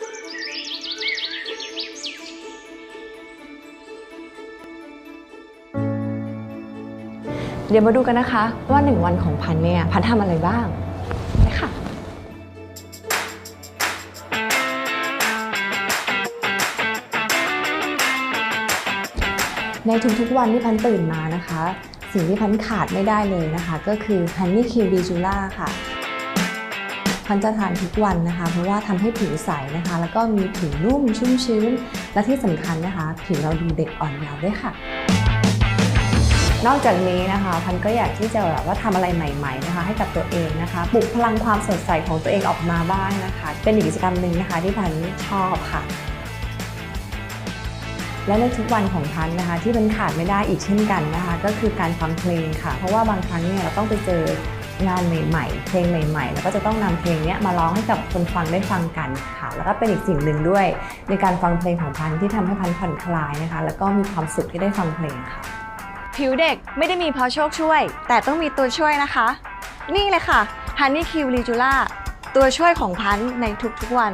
เดี๋ยวมาดูกันนะคะว่าหนึ่งวันของพันเนี่ยพันทำอะไรบ้างไปค่ะ ในทุกๆวันที่พันตื่นมานะคะ สิ่งที่พันขาดไม่ได้เลยนะคะ ก็คือ Honey Q b i j u l a ค่ะ พันจะทานทุกวันนะคะ เพราะว่าทำให้ผิวใสนะคะ แล้วก็มีผิวนุ่มชุ่มชื้น และที่สำคัญนะคะ ผิวเราดูเด็กอ่อนเยาว์ด้วยค่ะนอกจากนี้นะคะพันก็อยากที่จะแบบว่าทำอะไรใหม่ๆนะคะให้กับตัวเองนะคะปลุกพลังความสดใสของตัวเองออกมาบ้างนะคะ เป็นอีกกิจกรรมหนึ่งนะคะที่พันชอบค่ะ และในทุกวันของพันนะคะที่มันขาดไม่ได้อีกเช่นกันนะคะ ก็คือการฟังเพลงค่ะ เพราะว่าบางครั้งเนี่ยเราต้องไปเจอ งานใหม่ๆ เพลงใหม่ๆ แล้วก็จะต้องนำเพลงนี้มาร้องให้กับคนฟังได้ฟังกันค่ะ แล้วก็เป็นอีกสิ่งหนึ่งด้วย ในการฟังเพลงของพันที่ทำให้พันผ่อนคลายนะคะ แล้วก็มีความสุขที่ได้ฟังเพลงค่ะ ผิวเด็กไม่ได้มีเพราะโชคช่วย แต่ต้องมีตัวช่วยนะคะ นี่เลยค่ะ Honey Q r e g u l a ตัวช่วยของพันในทุกๆวัน